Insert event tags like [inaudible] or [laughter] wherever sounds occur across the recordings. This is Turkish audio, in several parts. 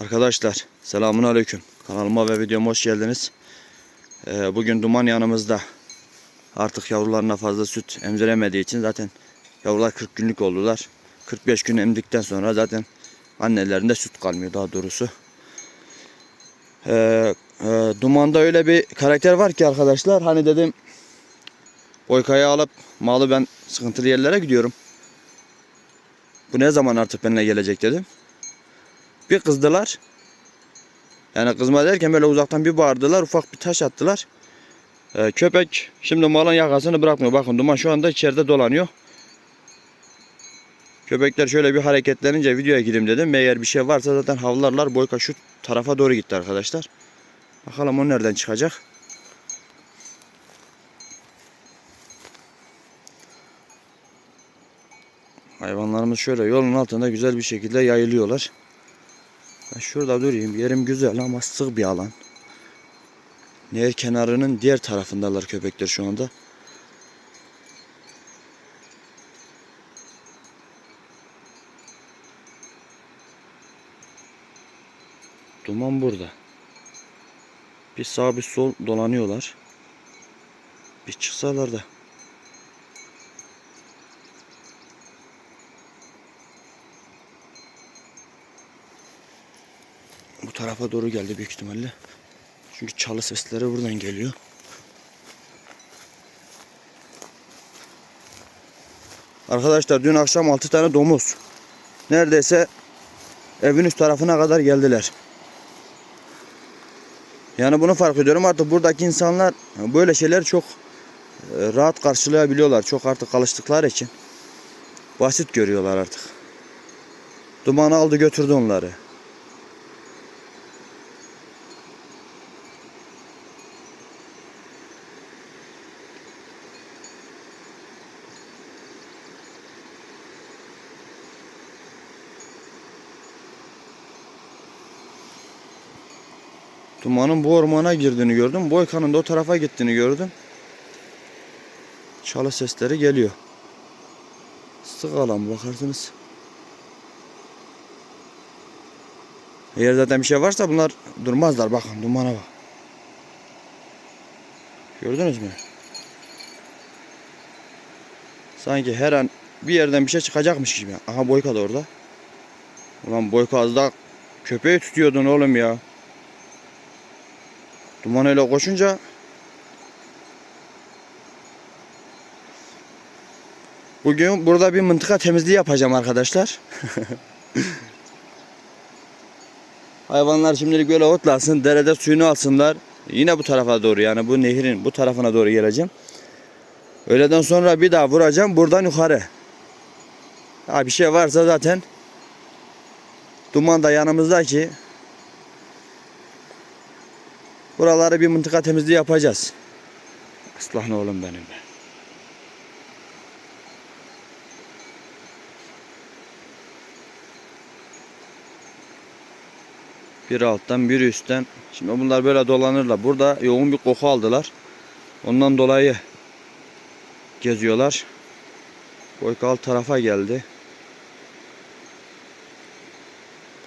Arkadaşlar selamun aleyküm. Kanalıma ve videoma hoş geldiniz. Ee, bugün duman yanımızda. Artık yavrularına fazla süt emziremediği için zaten yavrular 40 günlük oldular. 45 gün emdikten sonra zaten annelerinde süt kalmıyor daha doğrusu. Ee, e, dumanda öyle bir karakter var ki arkadaşlar hani dedim Boyka'yı alıp malı ben sıkıntılı yerlere gidiyorum. Bu ne zaman artık benimle gelecek dedim. Bir kızdılar. Yani kızma derken böyle uzaktan bir bağırdılar. Ufak bir taş attılar. Ee, köpek şimdi malın yakasını bırakmıyor. Bakın duman şu anda içeride dolanıyor. Köpekler şöyle bir hareketlenince videoya gireyim dedim. Eğer bir şey varsa zaten havlarlar. Boyka şu tarafa doğru gitti arkadaşlar. Bakalım o nereden çıkacak. Hayvanlarımız şöyle yolun altında güzel bir şekilde yayılıyorlar. Ben şurada durayım. Yerim güzel ama sığ bir alan. Nehir kenarının diğer tarafındalar köpekler şu anda. Duman burada. Bir sağ bir sol dolanıyorlar. Bir çıksalar da. Tarafa doğru geldi büyük ihtimalle. Çünkü çalı sesleri buradan geliyor. Arkadaşlar dün akşam 6 tane domuz. Neredeyse evin üst tarafına kadar geldiler. Yani bunu fark ediyorum artık buradaki insanlar böyle şeyler çok e, rahat karşılayabiliyorlar. Çok artık alıştıkları için. Basit görüyorlar artık. Dumanı aldı götürdü onları. Dumanın bu ormana girdiğini gördüm. Boykanın da o tarafa gittiğini gördüm. Çalı sesleri geliyor. Sık alan bakarsınız. Eğer zaten bir şey varsa bunlar durmazlar. Bakın dumana bak. Gördünüz mü? Sanki her an bir yerden bir şey çıkacakmış gibi. Aha Boyka da orada. Ulan Boyka az daha köpeği tutuyordun oğlum ya. Duman öyle koşunca Bugün burada bir mıntıka temizliği yapacağım arkadaşlar. [laughs] Hayvanlar şimdilik böyle otlasın, derede suyunu alsınlar. Yine bu tarafa doğru yani bu nehrin bu tarafına doğru geleceğim. Öğleden sonra bir daha vuracağım buradan yukarı. Ha bir şey varsa zaten duman da yanımızda ki Buraları bir mıntıka temizliği yapacağız. Aslan oğlum benim be. Bir alttan bir üstten. Şimdi bunlar böyle dolanırlar. Burada yoğun bir koku aldılar. Ondan dolayı geziyorlar. Boyka alt tarafa geldi.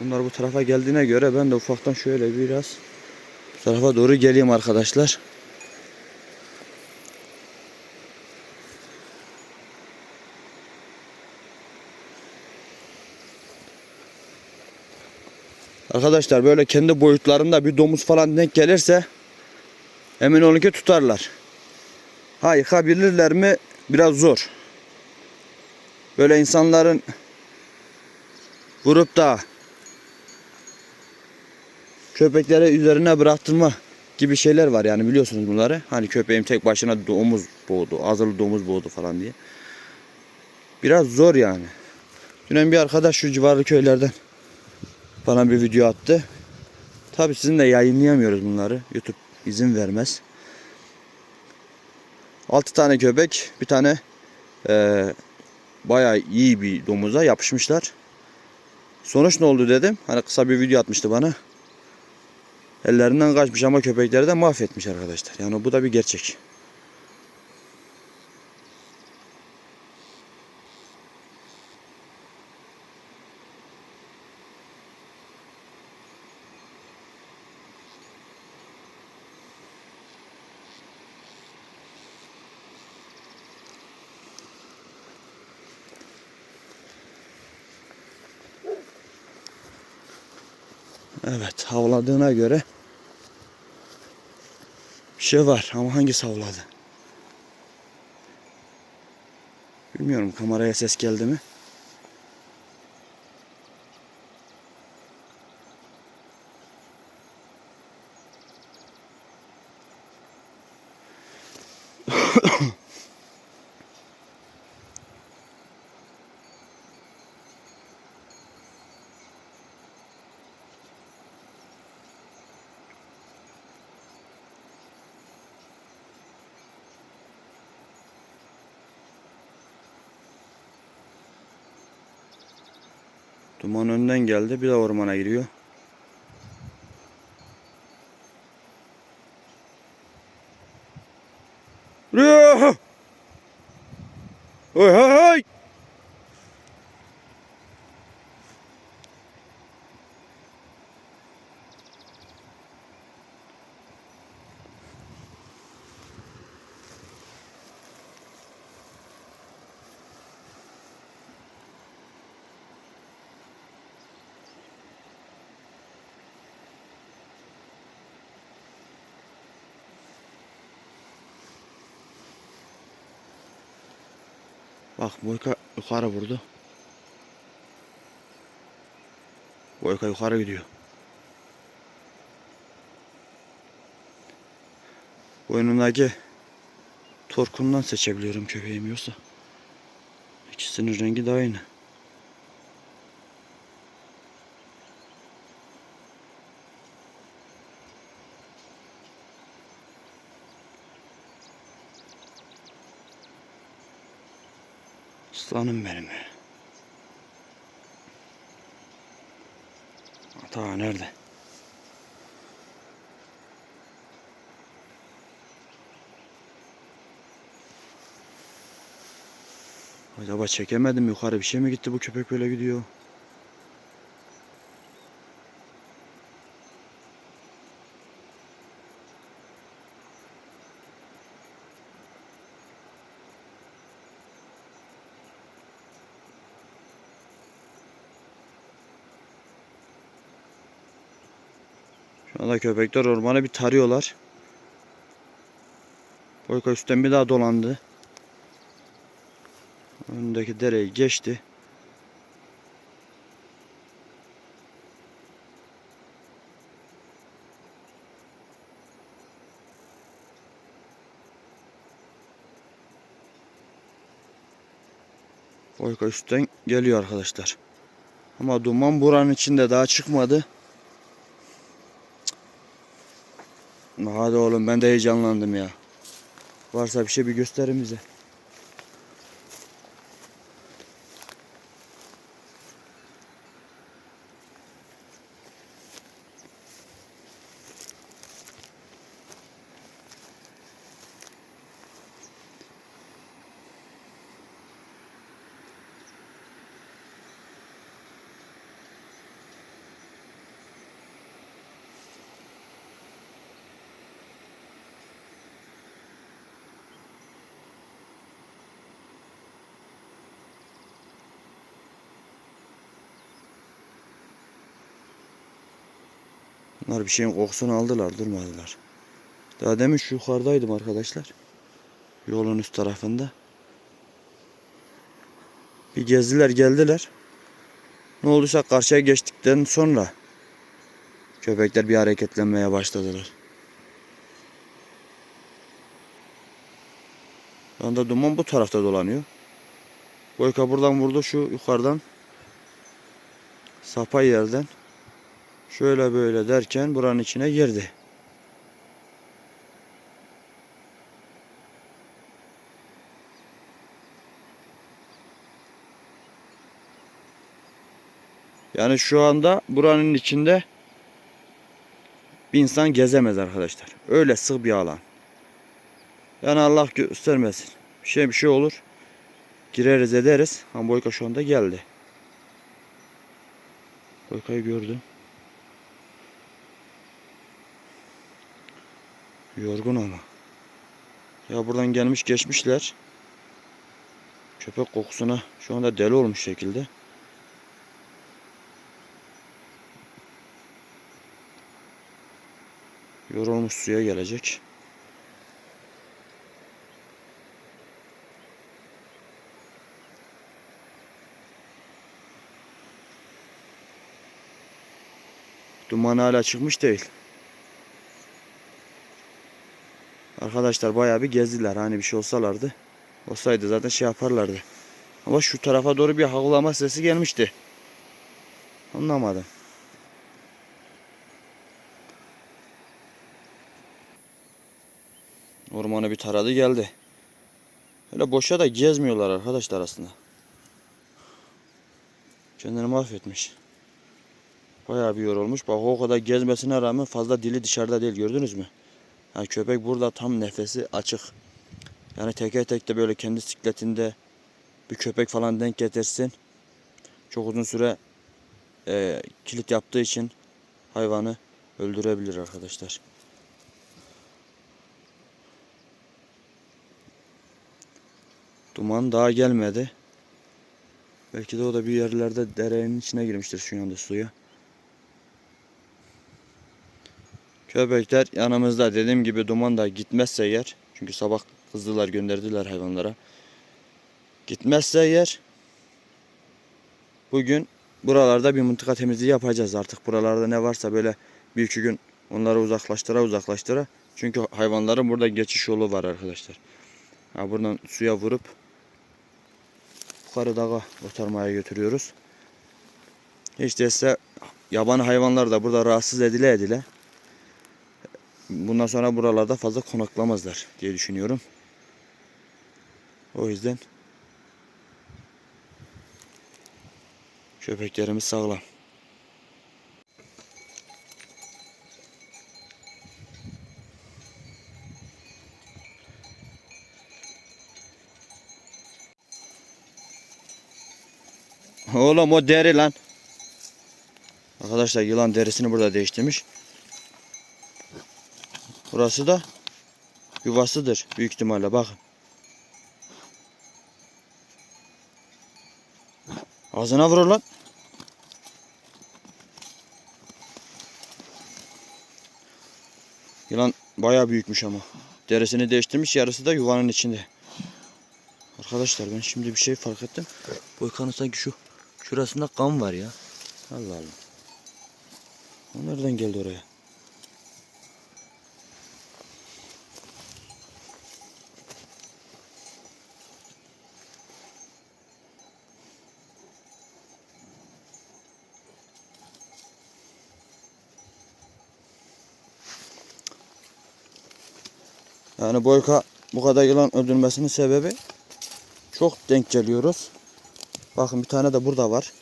Bunlar bu tarafa geldiğine göre ben de ufaktan şöyle biraz tarafa doğru geleyim arkadaşlar. Arkadaşlar böyle kendi boyutlarında bir domuz falan denk gelirse emin olun ki tutarlar. Ha yıkabilirler mi? Biraz zor. Böyle insanların vurup da köpeklere üzerine bıraktırma gibi şeyler var yani biliyorsunuz bunları. Hani köpeğim tek başına domuz boğdu, azılı domuz boğdu falan diye. Biraz zor yani. Dün bir arkadaş şu civarlı köylerden bana bir video attı. Tabi sizinle yayınlayamıyoruz bunları. YouTube izin vermez. 6 tane köpek, bir tane e, bayağı iyi bir domuza yapışmışlar. Sonuç ne oldu dedim. Hani kısa bir video atmıştı bana ellerinden kaçmış ama köpekleri de mahvetmiş arkadaşlar. Yani bu da bir gerçek. Evet havladığına göre şey var ama hangisi havladı? Bilmiyorum kameraya ses geldi mi? Duman önden geldi bir de ormana giriyor. Buraya! Hay Bak Boyka yukarı vurdu. Boyka yukarı gidiyor. Boynundaki torkundan seçebiliyorum köpeğim yoksa. İkisinin rengi de aynı. Aslanım benim. Ata nerede? Acaba çekemedim yukarı bir şey mi gitti bu köpek böyle gidiyor? Köpekler ormanı bir tarıyorlar. Boyka üstten bir daha dolandı. Önündeki dereyi geçti. Boyka üstten geliyor arkadaşlar. Ama duman buranın içinde daha çıkmadı. Hadi oğlum ben de heyecanlandım ya. Varsa bir şey bir gösterin bize. Bunlar bir şeyin kokusunu aldılar durmadılar. Daha demin şu yukarıdaydım arkadaşlar. Yolun üst tarafında. Bir gezdiler geldiler. Ne olduysa karşıya geçtikten sonra köpekler bir hareketlenmeye başladılar. Şu anda duman bu tarafta dolanıyor. Boyka buradan vurdu şu yukarıdan. Sapa yerden. Şöyle böyle derken buranın içine girdi. Yani şu anda buranın içinde bir insan gezemez arkadaşlar. Öyle sığ bir alan. Yani Allah göstermesin. Bir şey bir şey olur. Gireriz ederiz. Ama Boyka şu anda geldi. Boyka'yı gördüm. Yorgun ama. Ya buradan gelmiş geçmişler. Köpek kokusuna şu anda deli olmuş şekilde. Yorulmuş suya gelecek. Duman hala çıkmış değil. Arkadaşlar bayağı bir gezdiler. Hani bir şey olsalardı. Olsaydı zaten şey yaparlardı. Ama şu tarafa doğru bir havlama sesi gelmişti. Anlamadım. Ormanı bir taradı geldi. Öyle boşa da gezmiyorlar arkadaşlar aslında. Kendini mahvetmiş. Bayağı bir yorulmuş. Bak o kadar gezmesine rağmen fazla dili dışarıda değil gördünüz mü? Yani köpek burada tam nefesi açık. Yani teker tek de böyle kendi sikletinde bir köpek falan denk getirsin. Çok uzun süre e, kilit yaptığı için hayvanı öldürebilir arkadaşlar. Duman daha gelmedi. Belki de o da bir yerlerde derenin içine girmiştir şu anda suya. Köpekler yanımızda dediğim gibi duman da gitmezse yer. Çünkü sabah kızdılar gönderdiler hayvanlara. Gitmezse yer. Bugün buralarda bir mıntıka temizliği yapacağız artık. Buralarda ne varsa böyle bir iki gün onları uzaklaştıra uzaklaştıra. Çünkü hayvanların burada geçiş yolu var arkadaşlar. Ha, buradan suya vurup yukarı dağa otarmaya götürüyoruz. Hiç değilse yaban hayvanlar da burada rahatsız edile edile bundan sonra buralarda fazla konaklamazlar diye düşünüyorum. O yüzden köpeklerimiz sağlam. Oğlum o deri lan. Arkadaşlar yılan derisini burada değiştirmiş. Burası da yuvasıdır büyük ihtimalle bakın. Ağzına vurur lan. Yılan bayağı büyükmüş ama. Derisini değiştirmiş yarısı da yuvanın içinde. Arkadaşlar ben şimdi bir şey fark ettim. Boykanın sanki şu şurasında kan var ya. Allah Allah. O nereden geldi oraya? Yani Boyka bu kadar yılan öldürmesinin sebebi çok denk geliyoruz. Bakın bir tane de burada var.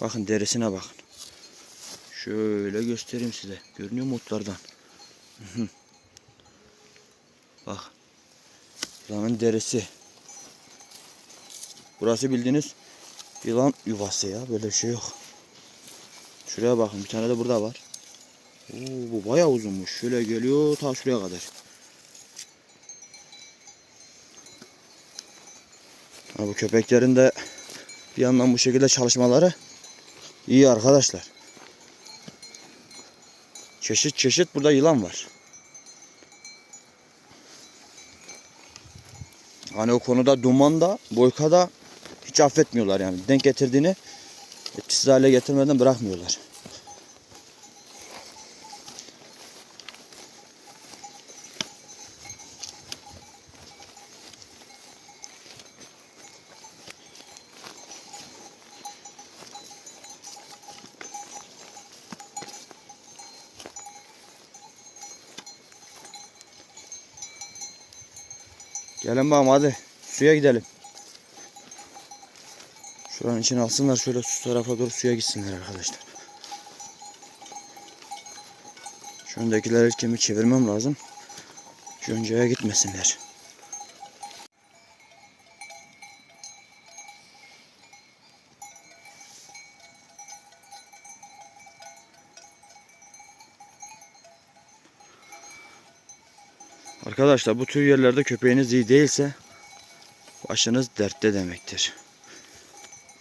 Bakın derisine bakın. Şöyle göstereyim size. Görünüyor mu otlardan? Bak. Yılanın derisi. Burası bildiğiniz yılan yuvası ya. Böyle şey yok. Şuraya bakın. Bir tane de burada var. Oo, bu bayağı uzunmuş. Şöyle geliyor ta şuraya kadar. Bu köpeklerin de bir yandan bu şekilde çalışmaları iyi arkadaşlar. Çeşit çeşit burada yılan var. Hani o konuda dumanda, boykada hiç affetmiyorlar yani. Denk getirdiğini etkisiz hale getirmeden bırakmıyorlar. Gelin bakalım hadi. Suya gidelim. Şuranın içine alsınlar şöyle su tarafa doğru suya gitsinler arkadaşlar. Şu öndekileri kemik çevirmem lazım. Şu önceye gitmesinler. Arkadaşlar bu tür yerlerde köpeğiniz iyi değilse başınız dertte demektir.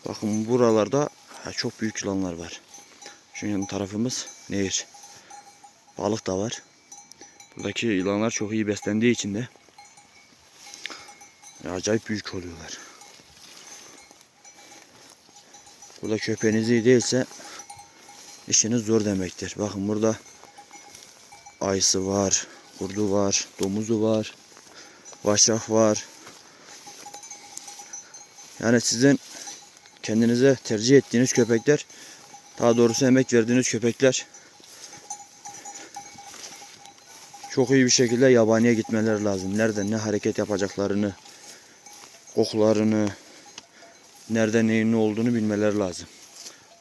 Bakın buralarda ha, çok büyük yılanlar var. Yan tarafımız nehir. Balık da var. Buradaki yılanlar çok iyi beslendiği için de acayip büyük oluyorlar. Burada köpeğiniz iyi değilse işiniz zor demektir. Bakın burada ayısı var, kurdu var, domuzu var, vaşak var. Yani sizin kendinize tercih ettiğiniz köpekler, daha doğrusu emek verdiğiniz köpekler çok iyi bir şekilde yabaniye gitmeleri lazım. Nerede ne hareket yapacaklarını, kokularını, nerede neyin ne olduğunu bilmeleri lazım.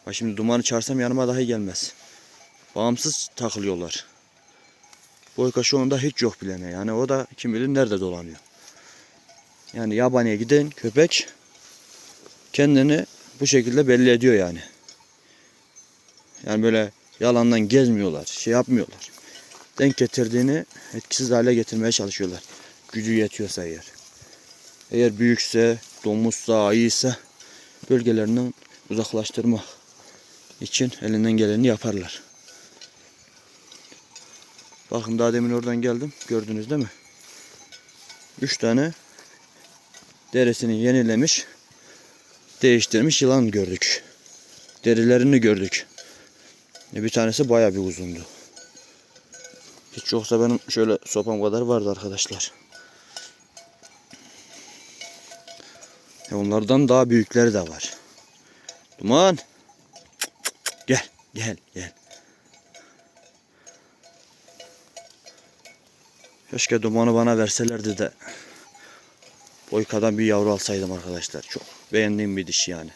Bak şimdi dumanı çağırsam yanıma dahi gelmez. Bağımsız takılıyorlar. Boyka şu anda hiç yok bilene. Yani o da kim bilir nerede dolanıyor. Yani yabaniye giden köpek kendini bu şekilde belli ediyor yani. Yani böyle yalandan gezmiyorlar, şey yapmıyorlar. Denk getirdiğini etkisiz hale getirmeye çalışıyorlar. Gücü yetiyorsa eğer. Eğer büyükse, domuzsa, ayıysa bölgelerinden uzaklaştırmak için elinden geleni yaparlar. Bakın daha demin oradan geldim. Gördünüz değil mi? Üç tane derisini yenilemiş, değiştirmiş yılan gördük. Derilerini gördük. E, Bir tanesi bayağı bir uzundu. Hiç yoksa benim şöyle sopam kadar vardı arkadaşlar. E onlardan daha büyükleri de var. Duman. Gel, gel, gel. Keşke dumanı bana verselerdi de boykadan bir yavru alsaydım arkadaşlar. Çok beğendiğim bir dişi yani.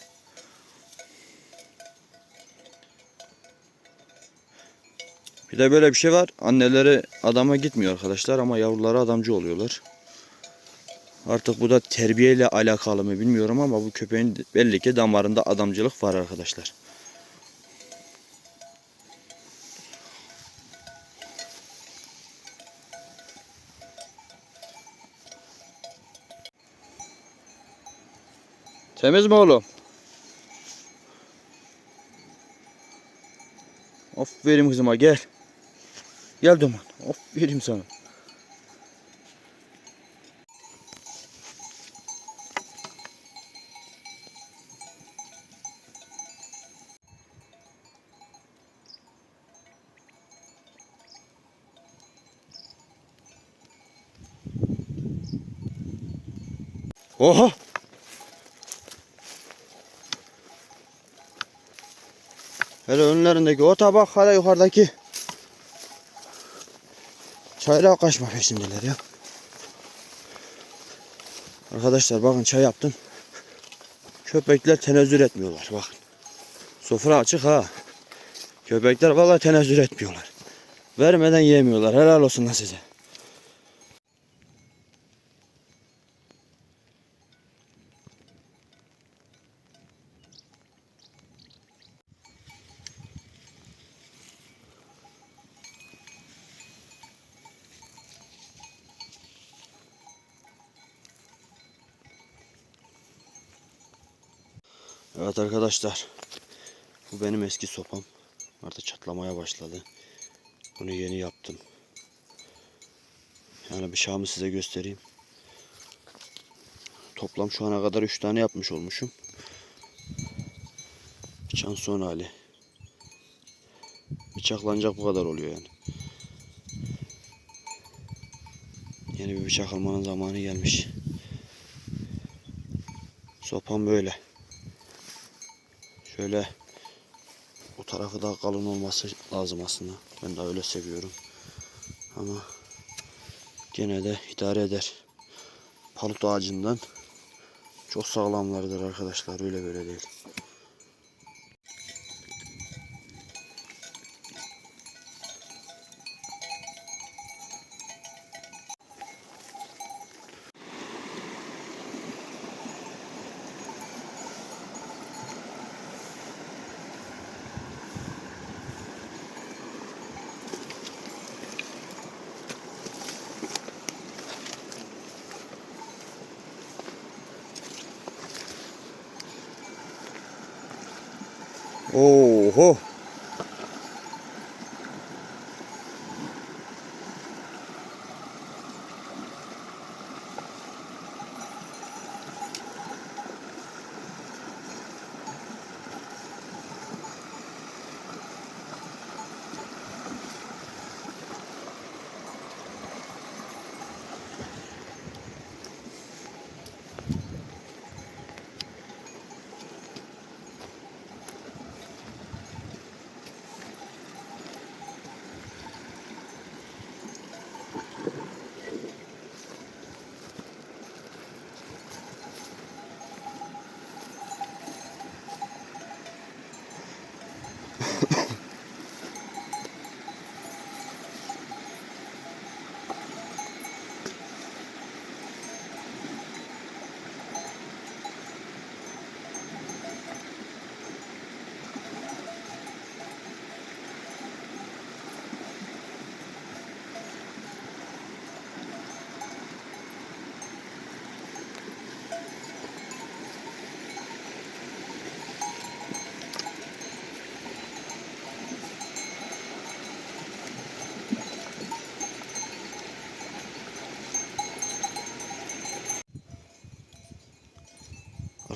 Bir de böyle bir şey var. Anneleri adama gitmiyor arkadaşlar ama yavruları adamcı oluyorlar. Artık bu da terbiyeyle alakalı mı bilmiyorum ama bu köpeğin belli ki damarında adamcılık var arkadaşlar. Temiz mi oğlum? Aferin kızıma gel. Gel Duman. Aferin sana. Oha! Hele önlerindeki o tabak hala yukarıdaki çayla kaçma peşindeler ya. Arkadaşlar bakın çay yaptım. Köpekler tenezzül etmiyorlar bakın. Sofra açık ha. Köpekler vallahi tenezzül etmiyorlar. Vermeden yemiyorlar. Helal olsun size. Evet arkadaşlar. Bu benim eski sopam. Artık çatlamaya başladı. Bunu yeni yaptım. Yani bıçağımı size göstereyim. Toplam şu ana kadar 3 tane yapmış olmuşum. Bıçağın son hali. Bıçaklanacak bu kadar oluyor yani. Yeni bir bıçak almanın zamanı gelmiş. Sopam böyle. Şöyle bu tarafı da kalın olması lazım aslında. Ben de öyle seviyorum. Ama gene de idare eder. Palut ağacından çok sağlamlardır arkadaşlar. Öyle böyle değil.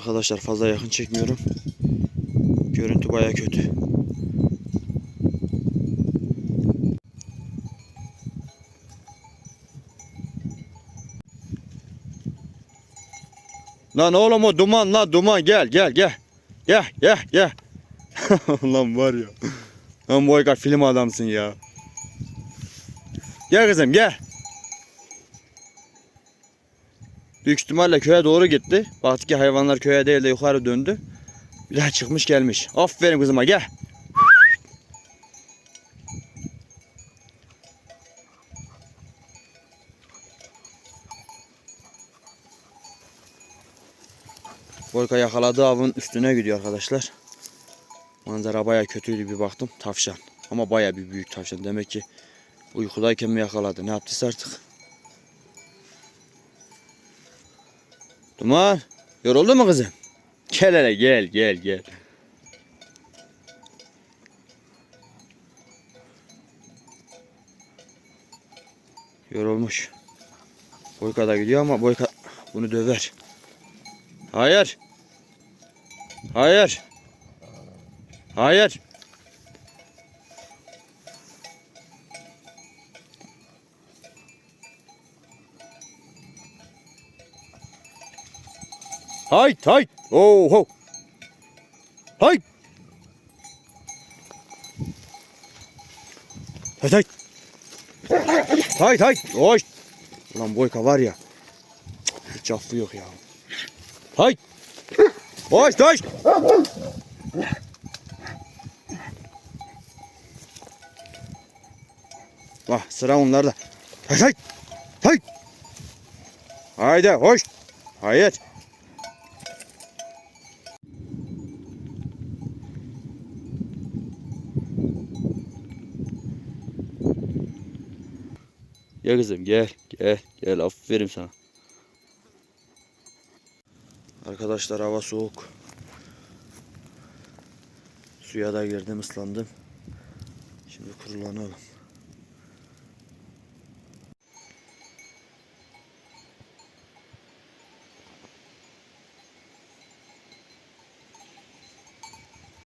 Arkadaşlar fazla yakın çekmiyorum. Görüntü baya kötü. Lan oğlum o duman lan duman gel gel gel. Gel gel gel. [laughs] lan var ya. Lan Boyka film adamsın ya. Gel kızım gel. Büyük ihtimalle köye doğru gitti. Baktı ki hayvanlar köye değil de yukarı döndü. Bir daha çıkmış gelmiş. Aferin kızıma gel. Boyka yakaladığı avın üstüne gidiyor arkadaşlar. Manzara baya kötüydü bir baktım. Tavşan. Ama baya bir büyük tavşan. Demek ki uykudayken mi yakaladı? Ne yaptıysa artık. Duman. Yoruldu mu kızım? Gel hele gel gel gel. Yorulmuş. Boyka da gidiyor ama Boyka bunu döver. Hayır. Hayır. Hayır. Hayt hayt. Oho. Hayt. Hayt hayt. Hayt hayt. Hoş. Ulan boyka var ya. Hiç affı yok ya. Hayt. Hoş hoş. Bak sıra onlarda. Hayt hayt. Hayt. Haydi hoş. Hayır. Gel kızım gel gel gel aferin sana. Arkadaşlar hava soğuk. Suya da girdim ıslandım. Şimdi kurulanalım.